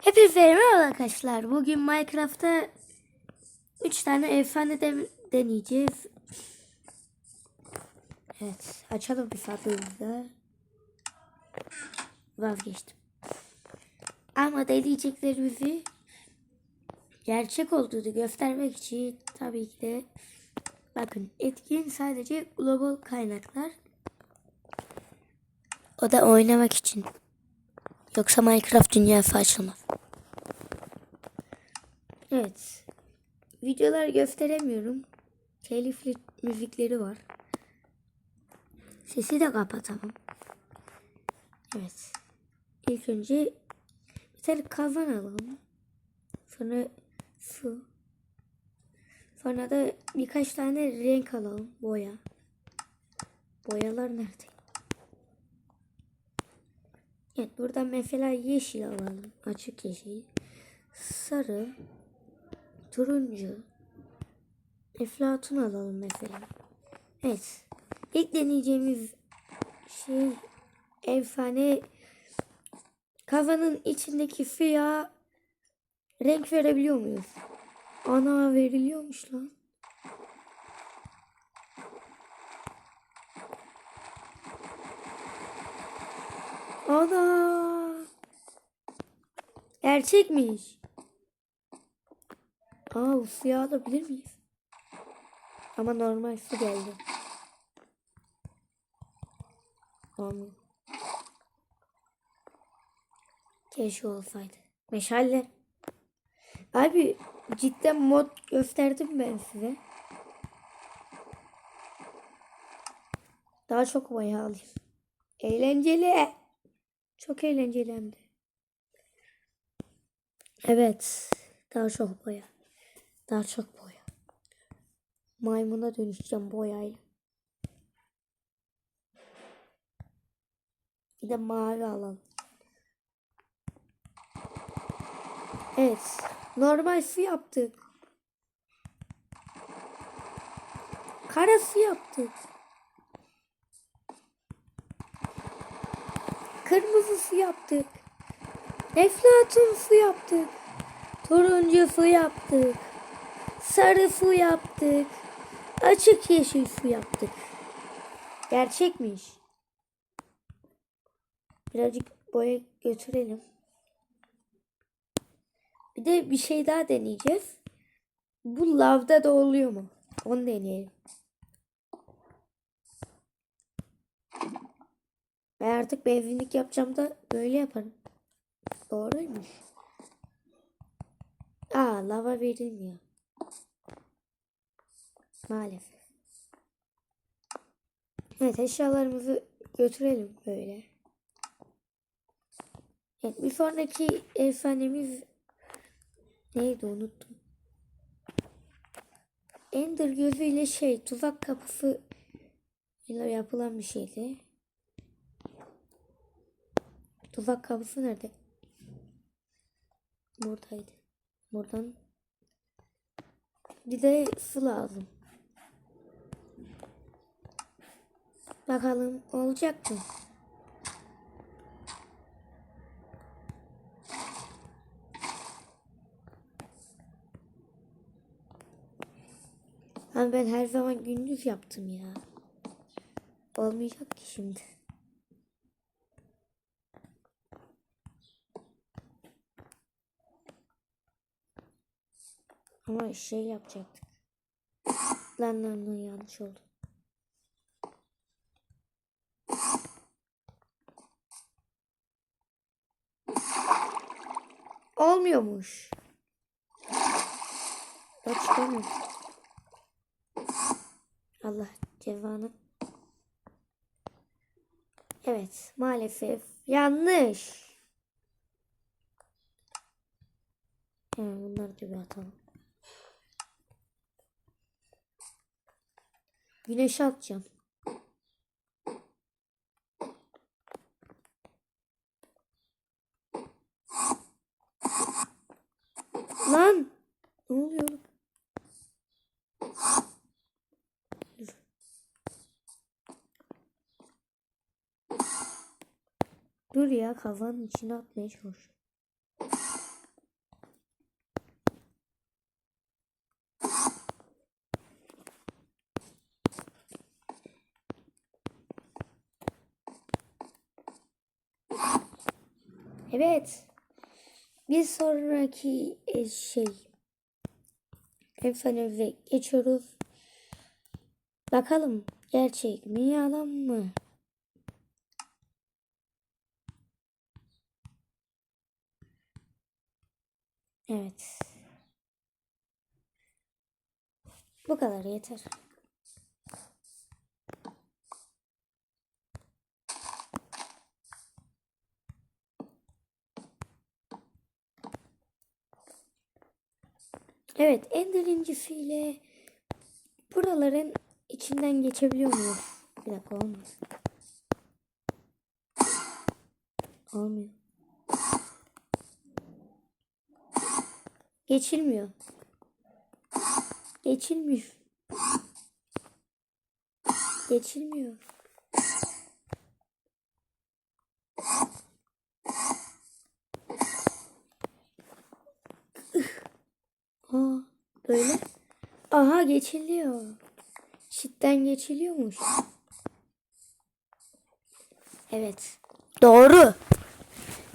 Hepinize merhaba arkadaşlar. Bugün Minecraft'ta 3 tane efsane de deneyeceğiz. Evet, açalım bir sandığımızda. Vazgeçtim. Ama deneyeceklerimizi gerçek olduğunu göstermek için tabii ki de bakın etkin sadece global kaynaklar. O da oynamak için. Yoksa Minecraft dünyası açılmaz. Evet. Videolar gösteremiyorum. Telifli müzikleri var. Sesi de kapatalım. Evet. İlk önce bir tane kazan alalım. Sonra su. Sonra da birkaç tane renk alalım. Boya. Boyalar nerede? Evet buradan mesela yeşil alalım. Açık yeşil. Sarı. Turuncu. Eflatun alalım mesela. Evet. İlk deneyeceğimiz şey efsane kafanın içindeki suya renk verebiliyor muyuz? Ana veriliyormuş lan. Ana. Gerçekmiş. Aa bu suyu alabilir miyiz? Ama normal su geldi. Olmuyor. Keşke olsaydı. Meşale. Abi cidden mod gösterdim ben size. Daha çok bayağı alayım. Eğlenceli. Çok eğlenceli hem de. Evet. Daha çok boya. Daha çok boya. Maymuna dönüşeceğim boyayla. Bir de mavi alalım. Evet. Normal su yaptık. Kara su yaptık. Kırmızı su yaptık. Eflatun su yaptık. Turuncu su yaptık. Sarı su yaptık. Açık yeşil su yaptık. Gerçekmiş. Birazcık boya götürelim. Bir de bir şey daha deneyeceğiz. Bu lavda da oluyor mu? Onu deneyelim. Ben artık benzinlik yapacağım da böyle yaparım. Doğruymuş. Aa lava verilmiyor. Maalesef. Evet eşyalarımızı götürelim böyle. Evet bir sonraki efsanemiz neydi unuttum. Ender gözüyle şey tuzak kapısı ile yapılan bir şeydi. Tuzak kapısı nerede? Buradaydı. Buradan bir de su lazım. Bakalım olacak mı? Ama ben her zaman gündüz yaptım ya. Olmayacak ki şimdi. Ama şey yapacaktık. Lan lan lan yanlış oldu. Olmuyormuş. Bak çıkamıyorum. Allah cezanı. Evet maalesef yanlış. Hemen bunları da bir atalım. Güneşe atacağım. ya kafanın içine atmaya çalışıyor. Evet. Bir sonraki e, şey efendim ve geçiyoruz. Bakalım gerçek mi yalan mı? Evet. Bu kadar yeter. Evet, Ender incisiyle buraların içinden geçebiliyor muyuz? Bir dakika olmaz. Olmuyor. Geçilmiyor. Geçilmiyor. Geçilmiyor. Aa, böyle. Aha geçiliyor. Çitten geçiliyormuş. Evet. Doğru.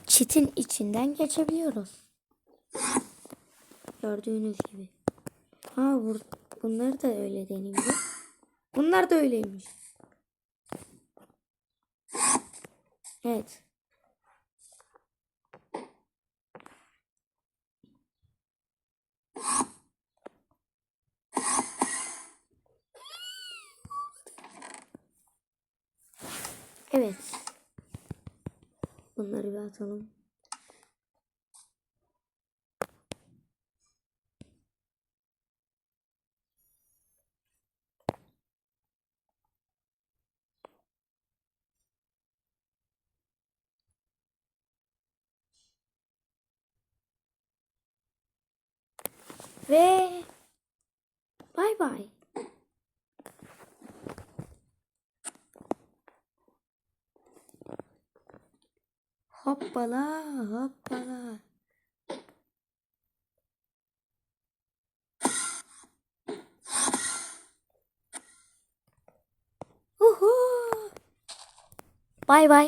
Çitin içinden geçebiliyoruz. Gördüğünüz gibi. Ha bur bunlar da öyle denildi. Bunlar da öyleymiş. Evet. Evet. Bunları bir atalım. Ve bay bay. Hoppala hoppala. Uhu. Bay bay.